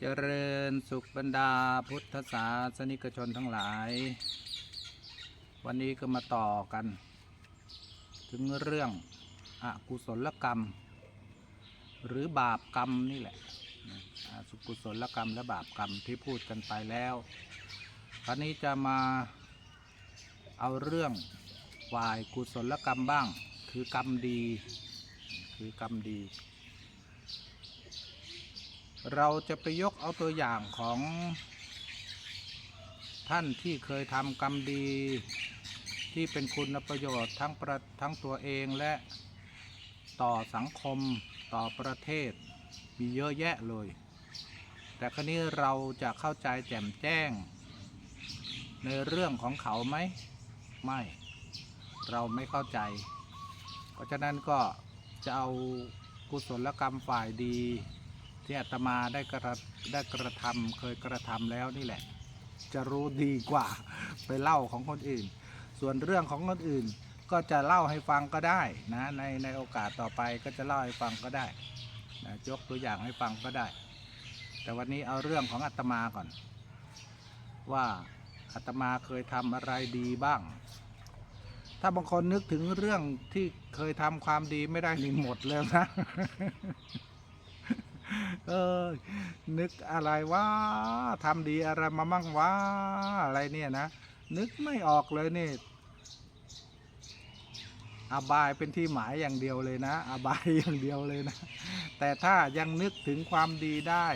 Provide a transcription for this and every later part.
เจริญสุขบรรดาพุทธศาสนิกชนทั้งหลาย วันนี้ก็มาต่อกัน ถึงเรื่องอกุศลกรรม หรือบาปกรรมนี่แหละนะอกุศลกรรมและบาปกรรมที่พูดกันไปแล้ว คราวนี้จะมาเอาเรื่องฝ่ายกุศลกรรมบ้าง คือกรรมดี คือกรรมดี เราจะไปยกเอาตัวอย่างของท่านที่เคยทำกรรมดีที่เป็นคุณประโยชน์ทั้งประทั้งตัวเองและต่อสังคมต่อประเทศมีเยอะแยะเลย แต่ครนี้เราจะเข้าใจแจ่มแจ้ง ในเรื่องของเขาไหมไม่ เราไม่เข้าใจ เพราะฉะนั้นก็จะเอากุศลกรรมฝ่ายดี ที่อาตมาได้กระได้กระทำเคยกระทำแล้วนี่แหละ จะรู้ดีกว่าไปเล่าของคนอื่น ส่วนเรื่องของคนอื่นก็จะเล่าให้ฟังก็ได้นะในในโอกาสต่อไปก็จะเล่าให้ฟังก็ได้นะยกตัวอย่างให้ฟังก็ได้ แต่วันนี้เอาเรื่องของอาตมาก่อน ว่าอาตมาเคยทำอะไรดีบ้าง ถ้าบางคนนึกถึงเรื่องที่เคยทำความดีไม่ได้นี่หมดเลยนะ เออ นึกอะไรว่าทำดีอะไรมามั่งวะอะไรเนี่ยนะ นึกไม่ออกเลยนี่อบายเป็นที่หมายอย่างเดียวเลยนะ อบายอย่างเดียวเลยนะ แต่ถ้ายังนึกถึงความดีได้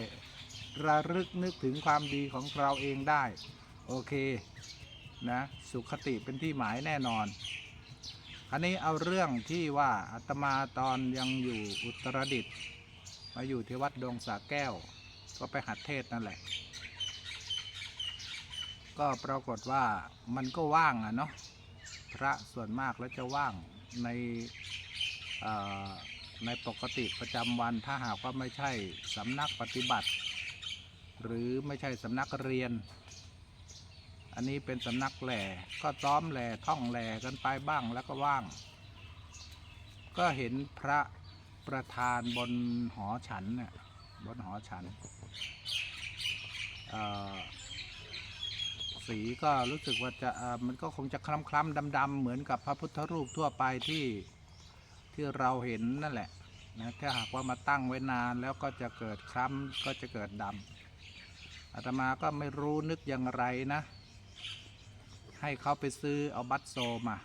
ระลึกนึกถึงความดีของเราเองได้ โอเค นะ สุขติเป็นที่หมายแน่นอน อันนี้เอาเรื่องที่ว่าอาตมาตอนยังอยู่อุตรดิตถ์ มาอยู่ที่วัดดงสาแก้ว ก็ไปหัดเทศนั่นแหละ ก็ปรากฏว่ามันก็ว่างอะเนาะพระส่วนมากแล้วจะว่างในในปกติประจำวันถ้าหากว่าไม่ใช่สำนักปฏิบัติ หรือไม่ใช่สำนักเรียน อันนี้เป็นสำนักแหล่ก็ซ้อมแหล่ท่องแหล่กันไปบ้างแล้วก็ว่าง ก็เห็นพระ ประธานบนหอฉันเนี่ยบนหอฉันสีก็รู้สึกว่าจะมันก็คงจะคล้ำคล้ำดำๆเหมือนกับพระพุทธรูปทั่วไปที่ที่เราเห็นนั่นแหละนะถ้าหากว่ามาตั้งไว้นานแล้วก็จะเกิดคล้ำก็จะเกิดดำอาตมาก็ไม่รู้นึกอย่างไรนะ ให้เขาไปซื้อเอาบัตรโซมา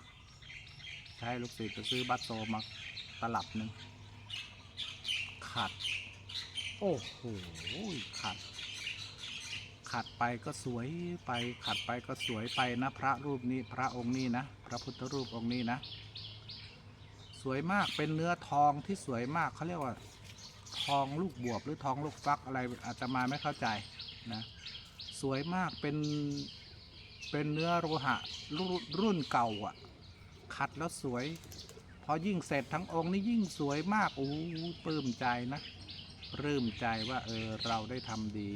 ให้ลูกศิษย์ไปซื้อบัตรโซมาตลับหนึ่ง ขัด โอ้โหขัด ขัดไปก็สวยไป ขัดไปก็สวยไปนะ พระรูปนี้พระองค์นี้นะ พระพุทธรูปองค์นี้นะ สวยมากเป็นเนื้อทองที่สวยมากเขาเรียกว่า ทองลูกบวบหรือทองลูกฟักอะไรอาจจะมาไม่เข้าใจนะ สวยมากเป็นเป็นเนื้อโลหะรุ่นรุ่นเก่าอะ ขัดแล้วสวย พอยิ่งเสร็จทั้งองค์นี่ยิ่งสวยมากโอ้ปลื้มใจนะปลื้มใจว่าเออเราได้ทำดี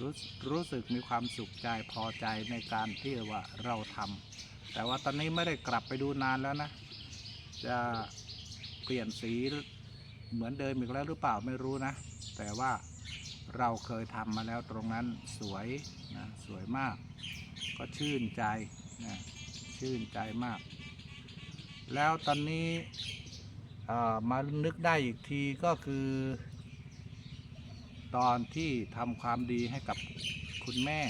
รู้รู้สึกมีความสุขใจพอใจในการที่ว่าเราทำแต่ว่าตอนนี้ไม่ได้กลับไปดูนานแล้วนะ จะเปลี่ยนสีเหมือนเดิมอีกแล้วหรือเปล่าไม่รู้นะ แต่ว่าเราเคยทำมาแล้วตรงนั้นสวยนะสวยมาก ก็ชื่นใจนะชื่นใจมาก แล้วตอนนี้มานึกได้อีกทีก็คือ ตอนที่ทำความดีให้กับคุณแม่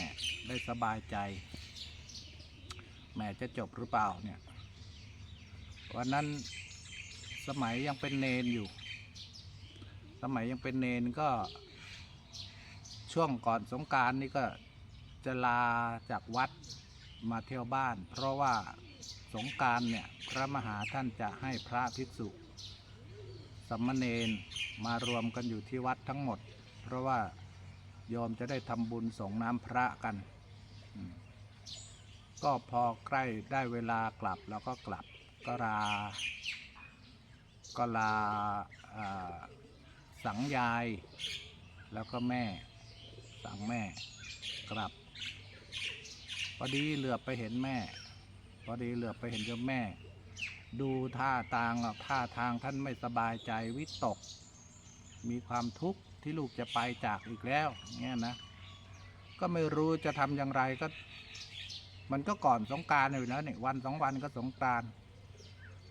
ได้สบายใจ แม่จะจบหรือเปล่าเนี่ย วันนั้นสมัยยังเป็นเนนอยู่ สมัยยังเป็นเนนก็ ช่วงก่อนสงการนี่ก็จะลาจากวัดมาเที่ยวบ้าน เพราะว่า สงการเนี่ยพระมหาท่านจะให้พระภิกษุสัมมเนนมารวมกันอยู่ที่วัดทั้งหมด เพราะว่าโยมจะได้ทำบุญส่งน้ำพระกัน ก็พอใกล้ได้เวลากลับเราก็กลับก็ลาก็ลาาสังยาย แล้วก็แม่ สั่งแม่กลับพอดีเหลือไปเห็นแม่ พอดีเหลือไปเห็นเจ้าแม่ ดูท่าทางท่าทางท่านไม่สบายใจวิตก มีความทุกข์ที่ลูกจะไปจากอีกแล้วเงี้ยนะ ก็ไม่รู้จะทำอย่างไรก็ มันก็ก่อนสงการอยู่แล้วเนี่ยวันสองวันก็สงการ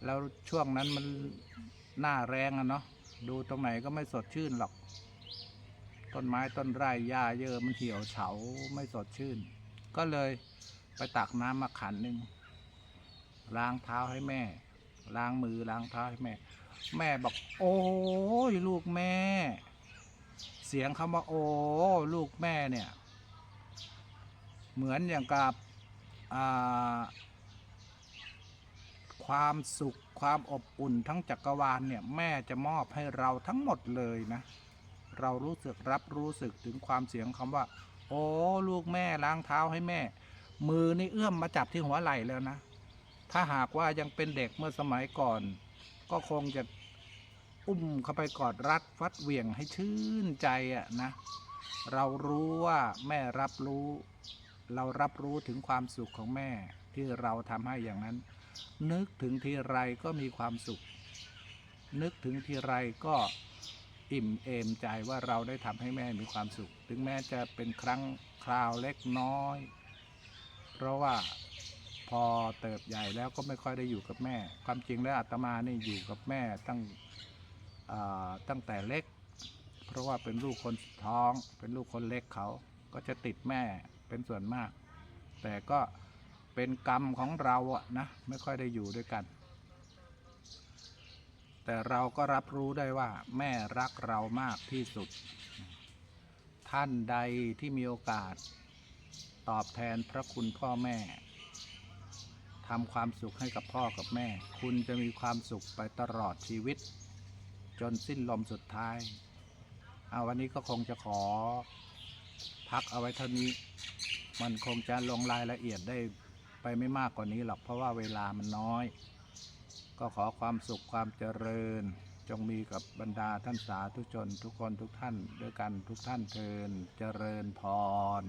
แล้วช่วงนั้นมันหน้าแรงอะเนาะดูตรงไหนก็ไม่สดชื่นหรอก ต้นไม้ต้นไร่หญ้าเยอะมันเหี่ยวเฉาไม่สดชื่น ก็เลยไปตักน้ำมาขันหนึ่ง ล้างเท้าให้แม่ ล้างมือล้างเท้าให้แม่ แม่บอก โอ้ยลูกแม่ เสียงคำว่าโอ้ลูกแม่เนี่ย เหมือนอย่างกับความสุขความอบอุ่นทั้งจักรวาลเนี่ยแม่จะมอบให้เราทั้งหมดเลยนะ เรารู้สึกรับรู้สึกถึงความเสียงคำว่า โอ้ลูกแม่ล้างเท้าให้แม่ มือนี่เอื้อมมาจับที่หัวไหล่แล้วนะ ถ้าหากว่ายังเป็นเด็กเมื่อสมัยก่อน ก็คงจะอุ้มเข้าไปกอดรัดฟัดเหวี่ยงให้ชื่นใจอะนะ เรารู้ว่าแม่รับรู้ เรารับรู้ถึงความสุขของแม่ที่เราทำให้อย่างนั้น นึกถึงทีไรก็มีความสุข นึกถึงทีไรก็อิ่มเอมใจว่าเราได้ทำให้แม่มีความสุข ถึงแม้จะเป็นครั้งคราวเล็กน้อย เพราะว่า อเติบใหญ่แล้วก็ไม่ค่อยได้อยู่กับแม่ ความจริงแล้วอาตมานี่อยู่กับแม่ตั้งตั้งแต่เล็ก เพราะว่าเป็นลูกคนท้อง เป็นลูกคนเล็กเขาก็จะติดแม่เป็นส่วนมาก แต่ก็เป็นกรรมของเราอะนะไม่ค่อยได้อยู่ด้วยกัน แต่เราก็รับรู้ได้ว่า แม่รักเรามากที่สุด ท่านใดที่มีโอกาส ตอบแทนพระคุณพ่อแม่ ทำความสุขให้กับพ่อกับแม่ คุณจะมีความสุขไปตลอดชีวิต จนสิ้นลมสุดท้าย เอาวันนี้ก็คงจะขอ พักเอาไว้เท่านี้ มันคงจะลงรายละเอียดได้ไปไม่มากกว่านี้หรอกเพราะว่าเวลามันน้อย ก็ขอความสุขความเจริญ จงมีกับบรรดาท่านสาธุชนทุกคนทุกท่านด้วยกันทุกท่านเทินเจริญพร